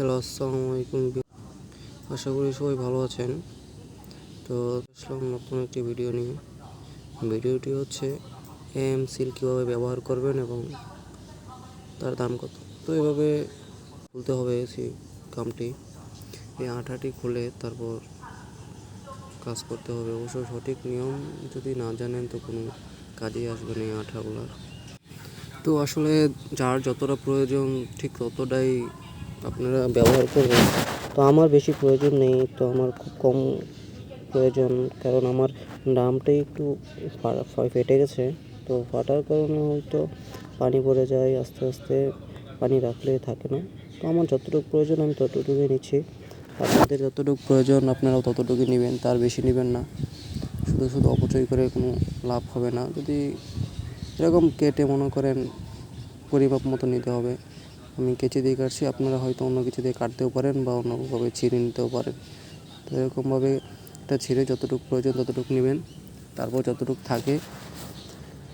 Hello, আসসালামু আলাইকুম আশা করি সবাই ভালো আছেন। তো আসলাম নতুন একটি ভিডিও নিয়ে। ভিডিওটি হচ্ছে, এম সিল কীভাবে ব্যবহার করবেন এবং তার দাম কত? তো এভাবে খুলতে হবে সি কামটি। এই আঠাটি খুলে তারপর কাজ করতে হবে। অবশ্য সঠিক নিয়ম যদি না জানেন, তো কোনো কাজেই আসবে না এই আঠাগুলো তো আসলে যার যতটা প্রয়োজন, ঠিক ততটাই আপনারা ব্যবহার করবেন। তো আমার বেশি প্রয়োজন নেই, তো আমার খুব কম প্রয়োজন, কারণ আমার ডামটাই একটু ফেটে গেছে। তো ফাটার কারণে হয়তো পানি পড়ে যায়, আস্তে আস্তে পানি রাখলে থাকে না। তো আমার যতটুকু প্রয়োজন, আমি ততটুকুই নিচ্ছি। আপনাদের যতটুকু প্রয়োজন, আপনারাও ততটুকুই নেবেন, তার বেশি নেবেন না। শুধু শুধু অপচয় করে কোনো লাভ হবে না। যদি এরকম কেটে মনে করেন, পরিমাপ মতো নিতে হবে। আমি কেচি দিয়ে কাটছি, আপনারা হয়তো অন্য কিছু দিয়ে কাটতেও পারেন বা অন্যভাবে ছিঁড়ে নিতেও পারেন। তো এরকমভাবে এটা ছিঁড়ে যতটুকু প্রয়োজন ততটুকু নেবেন, তারপর যতটুকু থাকে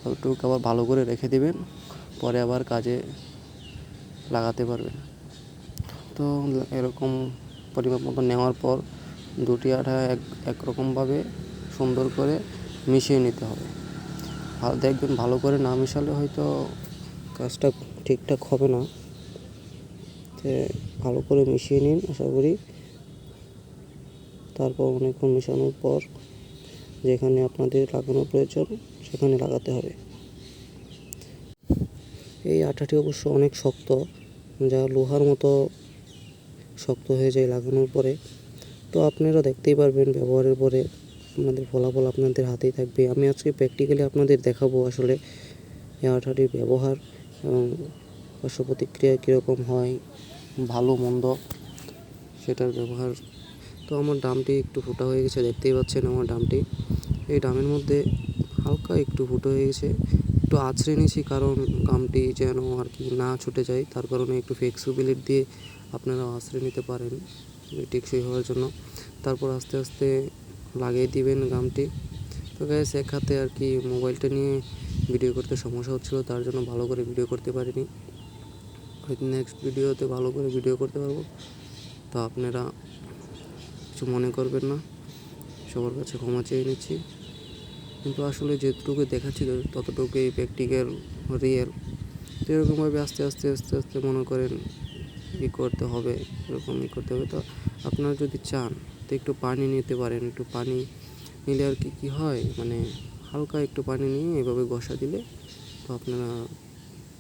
ততটুকু আবার ভালো করে রেখে দেবেন, পরে আবার কাজে লাগাতে পারবেন। তো এরকম পরিমাপ মতো নেওয়ার পর দুটি আঠা এক, একরকমভাবে সুন্দর করে মিশিয়ে নিতে হবে। ভালো দেখবেন ভালো করে না মিশালে হয়তো কাজটা ঠিকঠাক হবে না। তো ভালো করে মিশিয়ে নিন, আশা করি। তারপর অনেকক্ষণ মেশানোর পর যেখানে আপনাদের লাগানো প্রয়োজন, সেখানে লাগাতে হবে। এই আঠাটি অবশ্য অনেক শক্ত, যা লোহার মতো শক্ত হয়ে যায় লাগানোর পরে। তো আপনারা দেখতেই পারবেন ব্যবহারের পরে আপনাদের ফলাফল আপনাদের হাতেই থাকবে। আমি আজকে প্র্যাকটিক্যালি আপনাদের দেখাবো আসলে এই আঠাটির ব্যবহার এবং পার্শ্ব প্রতিক্রিয়া কীরকম হয়। ভালো, মন্দ সেটার ব্যবহার। তো আমার ডামটি একটু ফুটা হয়ে গেছে, দেখতেই পাচ্ছেন আমার ডামটি। এই ডামের মধ্যে হালকা একটু ফুটো হয়ে গেছে। একটু আছড়ে নিয়েছি কারণ গামটি যেন আর কি না ছুটে যায়। তার কারণে একটু ফ্লেক্সিবিলিটি দিয়ে আপনারা আছড়ে নিতে পারেন টেকসই হওয়ার জন্য। তারপর আস্তে আস্তে লাগিয়ে দিবেন গামটি। তো গ্যাস এক হাতে আর কি মোবাইলটা নিয়ে ভিডিও করতে সমস্যা হচ্ছিল, তার জন্য ভালো করে ভিডিও করতে পারিনি। হয়তো নেক্সট ভিডিওতে ভালো করে ভিডিও করতে পারব। তো আপনারা কিছু মনে করবেন না। সবার কাছে ক্ষমা চেয়ে নিচ্ছি। কিন্তু আসলে যেটুকু দেখাচ্ছি ততটুকুই প্র্যাকটিক্যাল রিয়েল তো এরকমভাবে আস্তে আস্তে আস্তে আস্তে মনে করেন ই করতে হবে, এরকম ই করতে হবে। তো আপনারা যদি চান, তো একটু পানি নিতে পারেন, একটু পানি নিলে আর কি, কী হয়? মানে হালকা একটু পানি নিয়ে এভাবে ঘষা দিলে তো আপনারা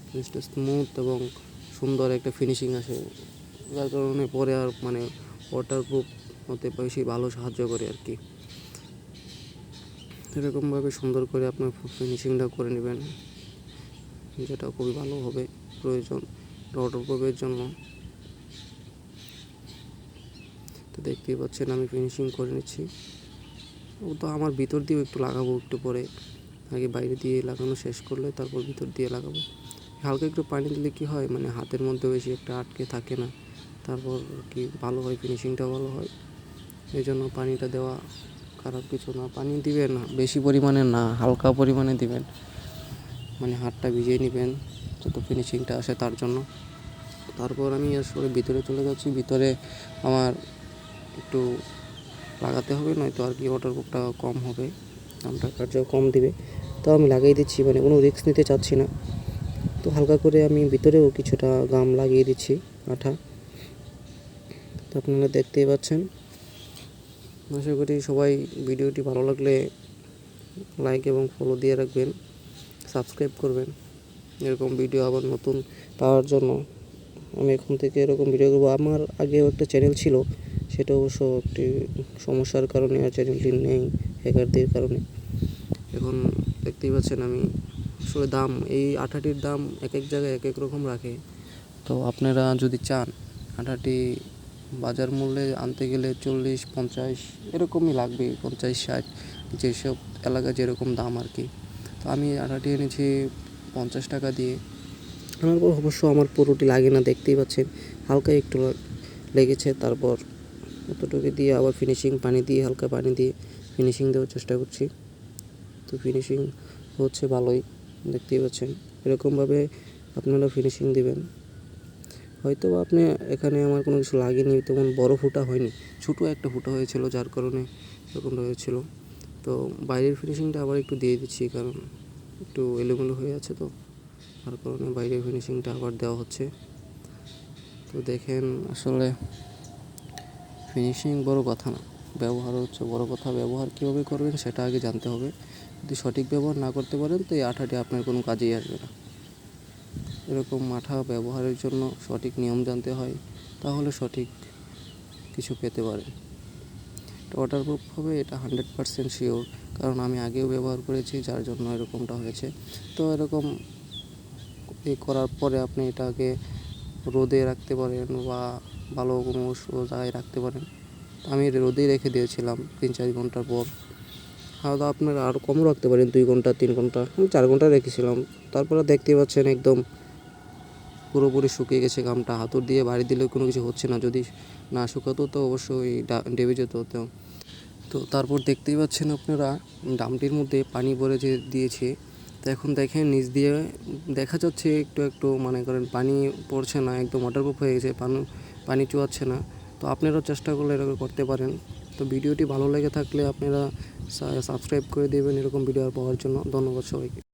জিনিসটা স্মুথ এবং সুন্দর একটা ফিনিশিং আসে। যার কারণে পরে আর মানে ওয়াটারপ্রুফ হতে বেশি ভালো সাহায্য করে আর কি। এরকমভাবে সুন্দর করে আপনার ফিনিশিংটা করে নেবেন। যেটা খুবই ভালো হবে প্রয়োজন ওয়াটারপ্রুফের জন্য। তো দেখতেই পাচ্ছেন আমি ফিনিশিং করে নিচ্ছি। ও তো আমার ভিতর দিয়েও একটু লাগাবো একটু পরে। আগে বাইরে দিয়ে লাগানো শেষ করলে তারপর ভিতর দিয়ে লাগাবো। হালকা একটু পানি দিলে কি হয়? মানে হাতের মধ্যে বেশি একটা আটকে থাকে না। তারপর কি ভালো হয়? ফিনিশিংটা ভালো হয়। এই জন্য পানিটা দেওয়া খারাপ কিছু না। পানি দিবেন না, বেশি পরিমাণে না, হালকা পরিমাণে দিবেন। মানে হাতটা ভিজিয়ে নেবেন, যত ফিনিশিংটা আসে তার জন্য। তারপর আমি আসলে ভিতরে চলে যাচ্ছি। ভিতরে আমার একটু লাগাতে হবে, নয়তো আর কি ওয়াটারপ্রুফটা কম হবে। দামটা কার্য কম দিবে। তো আমি লাগিয়ে দিচ্ছি মানে কোনো রিস্ক নিতে চাচ্ছি না। তো হালকা করে আমি ভিতরেও কিছুটা গাম লাগিয়ে দিচ্ছি, আঠা। তো আপনারা দেখতেই পাচ্ছেন। আশা করি সবাই ভিডিওটি ভালো লাগলে লাইক এবং ফলো দিয়ে রাখবেন সাবস্ক্রাইব করবেন। এরকম ভিডিও আবার নতুন পাওয়ার জন্য। আমি এখন থেকে এরকম ভিডিও করব। আমার আগেও একটা চ্যানেল ছিল, সেটা অবশ্য একটি সমস্যার কারণে আর চ্যানেলটি নেই হ্যাকারদের কারণে। এখন দেখতেই পাচ্ছেন আমি আসলে দাম, এই আঠাটির দাম এক এক জায়গায় এক এক রকম রাখে। তো আপনারা যদি চান, আঠাটি বাজার মূল্যে আনতে গেলে চল্লিশ, পঞ্চাশ, এরকমই লাগবে, পঞ্চাশ, ষাট, যেসব এলাকা যেরকম দাম আর কি। তো আমি আঠাটি এনেছি পঞ্চাশ টাকা দিয়ে। আমার পর অবশ্য আমার পুরোটি লাগে না, দেখতেই পাচ্ছেন, হালকা একটু লেগেছে, তারপর অতটুকু দিয়ে আবার ফিনিশিং পানি দিয়ে, হালকা পানি দিয়ে ফিনিশিং দেওয়ার চেষ্টা করছি। তো ফিনিশিং হচ্ছে ভালোই। দেখতেই পাচ্ছেন। এরকমভাবে আপনারা ফিনিশিং দিবেন। হয়তো আপনি এখানে আমার কোনো কিছু লাগেনি, তেমন বড় ফুটা হয়নি। ছোটো একটা ফুটা হয়েছিল, যার কারণে এরকম হয়েছিল। তো বাইরের ফিনিশিংটা আবার একটু দিয়ে দিচ্ছি, কারণ একটু এলোমেলো হয়ে আছে তো। তার কারণে বাইরের ফিনিশিংটা আবার দেওয়া হচ্ছে। তো দেখেন, আসলে ফিনিশিং বড় কথা না। ব্যবহার হচ্ছে, বড় কথা ব্যবহার কীভাবে করবেন সেটা আগে জানতে হবে। যদি সঠিক ব্যবহার না করতে পারেন, তো এই আঠাটি আপনার কোনো কাজেই আসবে না। এরকম আঠা ব্যবহারের জন্য সঠিক নিয়ম জানতে হয়, তাহলে সঠিক কিছু পেতে পারেন। এটা ওয়াটারপ্রুফ হবে, এটা হান্ড্রেড পারসেন্ট শিওর কারণ আমি আগেও ব্যবহার করেছি, যার জন্য এরকমটা হয়েছে। তো এরকম এ করার পরে আপনি এটাকে রোদে রাখতে পারেন বা ভালো কোনো জায়গায় রাখতে পারেন। আমি রোদেই রেখে দিয়েছিলাম, তিন চার ঘণ্টার পর। খাওয়া দাওয়া আপনারা আরও কমও রাখতে পারেন দুই ঘণ্টা, তিন ঘণ্টা। আমি চার ঘণ্টা রেখেছিলাম। তারপরে দেখতে পাচ্ছেন একদম পুরোপুরি শুকিয়ে গেছে গামটা হাতুর দিয়ে বাড়ি দিলে কোনো কিছু হচ্ছে না। যদি না শুকাতো তো অবশ্যই ডেবে যেত তো তো তারপর দেখতেই পাচ্ছেন আপনারা, ডামটির মধ্যে পানি ভরে যে দিয়েছে। তো এখন দেখেন, নিচ দিয়ে দেখা যাচ্ছে একটু একটু মানে করেন পানি পড়ছে না, একদম ওয়াটারপ্রুফ হয়ে গেছে, পানি পানি চুয়াচ্ছে না। তো আপনারাও চেষ্টা করলে এরকম করতে পারেন। তো ভিডিওটি ভালো লেগে থাকলে আপনারা সাবস্ক্রাইব করে দেবেন এরকম ভিডিও পাওয়ার জন্য। ধন্যবাদ সবাইকে।